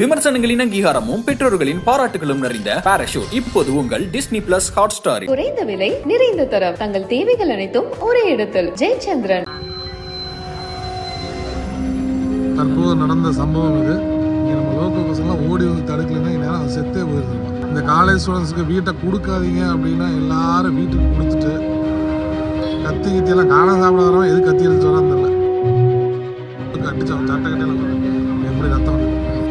விமர்சனங்களின் அங்கீகாரமும் பெற்றோர்களின் பாராட்டுகளும் நிறைந்த பாராஷூட் இப்போது உங்கள் டிஸ்னி பிளஸ் ஹாட் ஸ்டாரில் குறைந்த விலை நிறைந்த தரம். தங்கள் தேவைகள் அனைத்தும் ஒரே இடத்தில். ஜெயச்சந்திரன். தற்போது நடந்த சம்பவம் இது. இங்கே நம்ம லோக்கல் பசங்களாம் ஓடி வந்து தடுக்கலைன்னா அது செத்தே போயிருந்துருப்பான் இந்த காலேஜ் ஸ்டூடெண்ட்ஸ்க்கு வீட்டை கொடுக்காதீங்க அப்படின்னா எல்லாரும் வீட்டுக்கு கொடுத்துட்டு கத்தி கித்தியெல்லாம் காணாம சாப்பிட வரவன் எது கத்தி எடுத்து வரான்னு தெரியல. அவன் சட்டை கட்டையில எப்படி ரத்தம்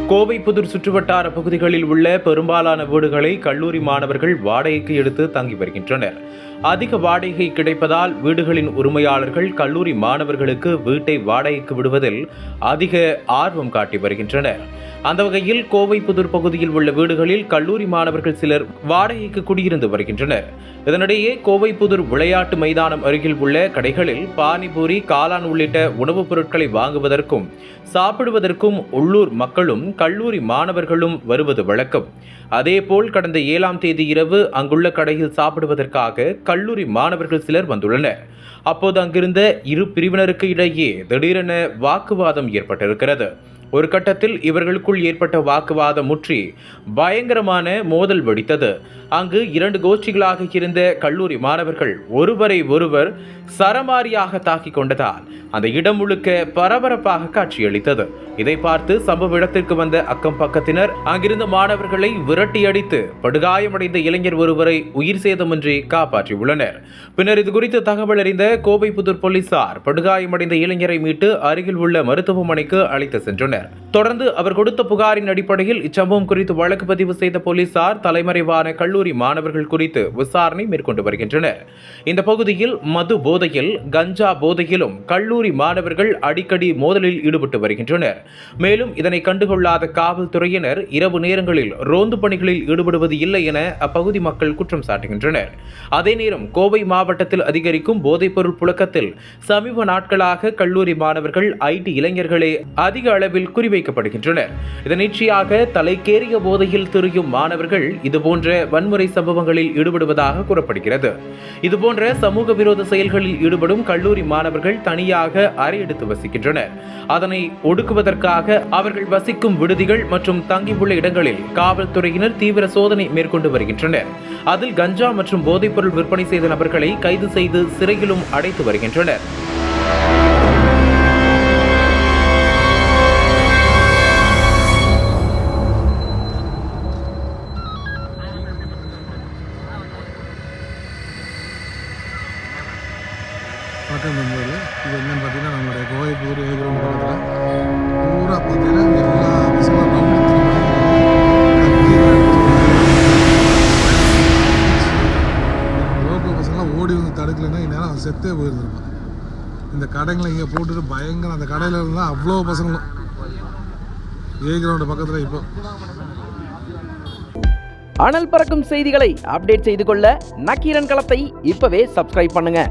கோவை புதூர் சுற்றுவட்டார பகுதிகளில் உள்ள பெரும்பாலான வீடுகளை கல்லூரி மாணவர்கள் வாடகைக்கு எடுத்து தங்கி வருகின்றனர். அதிக வாடகை கிடைப்பதால் வீடுகளின் உரிமையாளர்கள் கல்லூரி மாணவர்களுக்கு வீட்டை வாடகைக்கு விடுவதில் அதிக ஆர்வம் காட்டி வருகின்றனர். அந்த வகையில் கோவை புதூர் பகுதியில் உள்ள வீடுகளில் கல்லூரி மாணவர்கள் சிலர் வாடகைக்கு குடியிருந்து வருகின்றனர். இதனிடையே கோவை புதூர் விளையாட்டு மைதானம் அருகில் உள்ள கடைகளில் பானிபூரி காளான் உள்ளிட்ட உணவுப் பொருட்களை வாங்குவதற்கும் சாப்பிடுவதற்கும் உள்ளூர் மக்களும் கல்லூரி மாணவர்களும் வருவது வழக்கம். அதேபோல் கடந்த ஏழாம் தேதி இரவு அங்குள்ள கடையில் சாப்பிடுவதற்காக கல்லூரி மாணவர்கள் சிலர் வந்துள்ளனர். அப்போது அங்கிருந்த இரு பிரிவினருக்கு இடையே திடீரென வாக்குவாதம் ஏற்பட்டிருக்கிறது. ஒரு கட்டத்தில் இவர்களுக்குள் ஏற்பட்ட வாக்குவாதம் முற்றி பயங்கரமான மோதல் வெடித்தது. அங்கு இரண்டு கோஷ்டிகளாக இருந்த கல்லூரி மாணவர்கள் ஒருவரை ஒருவர் சரமாரியாக தாக்கிக் கொண்டதால் அந்த இடம் முழுக்க பரபரப்பாக காட்சியளித்தது. இதை பார்த்து சம்பவ இடத்திற்கு வந்த அக்கம் பக்கத்தினர் அங்கிருந்த மாணவர்களை விரட்டியடித்து படுகாயமடைந்த இளைஞர் ஒருவரை உயிர் சேதமின்றி காப்பாற்றியுள்ளனர். பின்னர் இது குறித்து தகவல் அறிந்த கோவை புதூர் போலீசார் படுகாயமடைந்த இளைஞரை மீட்டு அருகில் உள்ள மருத்துவமனைக்கு அழைத்து சென்றனர். தொடர்ந்து அவர் கொடுத்த புகாரின் அடிப்படையில் இச்சம்பவம் குறித்து வழக்கு பதிவு செய்த போலீசார் தலைமறைவான கல்லூரி மாணவர்கள் குறித்து விசாரணை மேற்கொண்டு வருகின்றனர். இந்த பகுதியில் மது போதையில் கஞ்சா போதையிலும் கல்லூரி மாணவர்கள் அடிக்கடி மோதலில் ஈடுபட்டு வருகின்றனர். மேலும் இதனை கண்டுகொள்ளாத காவல்துறையினர் இரவு நேரங்களில் ரோந்து பணிகளில் ஈடுபடுவது இல்லை என அப்பகுதி மக்கள் குற்றம் சாட்டுகின்றனர். அதே நேரம் கோவை மாவட்டத்தில் அதிகரிக்கும் போதைப்பொருள் புழக்கத்தில் சமீப நாட்களாக கல்லூரி மாணவர்கள் ஐடி இளைஞர்களே அதிக அளவில் குறிவைக்கப்படுகின்றனர். இதனிச்சையாக தலைக்கேறிய போதையில் திரியும் மாணவர்கள் இதுபோன்ற வன்முறை சம்பவங்களில் ஈடுபடுவதாக கூறப்படுகிறது. இதுபோன்ற சமூக விரோத செயல்களில் ஈடுபடும் கல்லூரி மாணவர்கள் தனியாக அறையெடுத்து வசிக்கின்றனர். அதனை ஒடுக்குவதற்கு ஒடுக்குவதற்காக அவர்கள் வசிக்கும் விடுதிகள் மற்றும் தங்கியுள்ள இடங்களில் காவல்துறையினர் தீவிர சோதனை மேற்கொண்டு வருகின்றனர். அதில் கஞ்சா மற்றும் போதைப்பொருள் விற்பனை செய்த நபர்களை கைது செய்து சிறையிலும் அடைத்து வருகின்றனர். வணக்கம் நண்பர்களே இது என்னன்னு பார்த்தீங்கன்னா நம்மளுடைய கோவைப்பூர் பூர் பக்கத்தில் பூரா பார்த்தீங்கன்னா எல்லா பசங்களும் லோக்கல் பசங்களாம் ஓடி வந்து தடுக்கலைன்னா இந்நேரம் செத்தே போயிருந்துருப்பான் இந்த கடைங்களை இங்கே போட்டுட்டு பயங்கர அந்த கடையில் இருந்தால் அவ்வளோ பசங்களும். ஏ கிரவுண்டு பக்கத்தில் இப்போ. அனல் பறக்கும் செய்திகளை அப்டேட் செய்து கொள்ள நக்கீரன் களத்தை இப்பவே சப்ஸ்கிரைப் பண்ணுங்க.